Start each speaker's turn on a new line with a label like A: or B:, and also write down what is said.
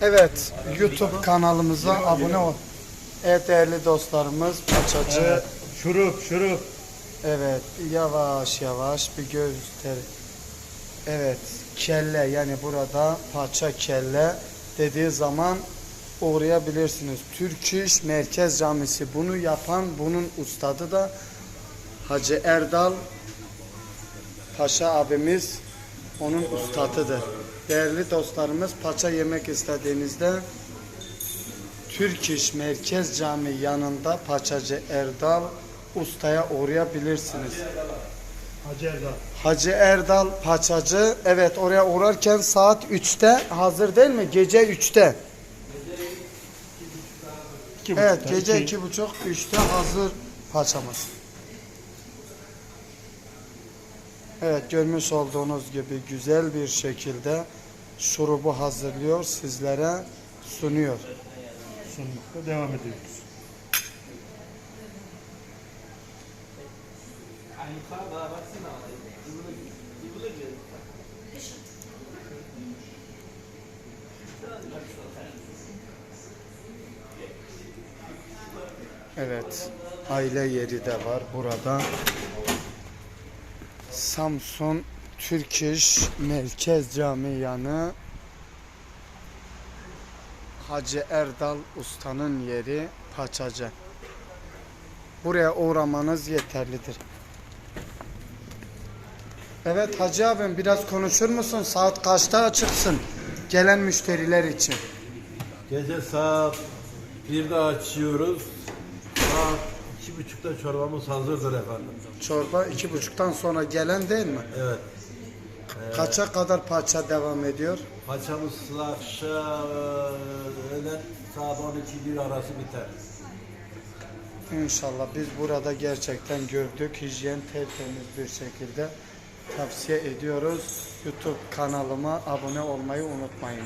A: Evet, YouTube kanalımıza abone ol. Evet değerli dostlarımız, paçacı.
B: Evet. Şurup şurup.
A: Evet, yavaş yavaş bir göster. Evet, kelle yani burada paça kelle dediği zaman uğrayabilirsiniz. Türk İş Merkez Camisi bunu yapan bunun ustadı da Hacı Erdal Paşa abimiz onun ustadıdır. Değerli dostlarımız paça yemek istediğinizde Türk İş Merkez Cami yanında Paçacı Erdal Usta'ya uğrayabilirsiniz.
B: Hacı Erdal.
A: Hacı Erdal Paçacı evet oraya uğrarken saat 3'te hazır değil mi? Gece 3'te.
B: İki
A: Evet gece
B: iki-
A: 2.30 3'te hazır paçamız. Evet görmüş olduğunuz gibi güzel bir şekilde şurubu hazırlıyor sizlere sunuyor.
B: sunmakta devam ediyoruz.
A: Evet aile yeri de var burada. Samsun Türk İş Merkez Camii yanı Hacı Erdal Usta'nın yeri Paçacı. Buraya uğramanız yeterlidir. Evet Hacı abim biraz konuşur musun? Saat kaçta açıksın? Gelen müşteriler için.
C: Gece saat 1'de açıyoruz. Saat iki buçukta çorbamız hazırdır efendim.
A: Çorba iki buçuktan sonra gelen değil mi?
C: Evet.
A: Kaça kadar paça devam ediyor?
C: Paçamız akşam öğlen saat 12-1 arası biter.
A: İnşallah biz burada gerçekten gördük. Hijyen tertemiz bir şekilde tavsiye ediyoruz. YouTube kanalıma abone olmayı unutmayın.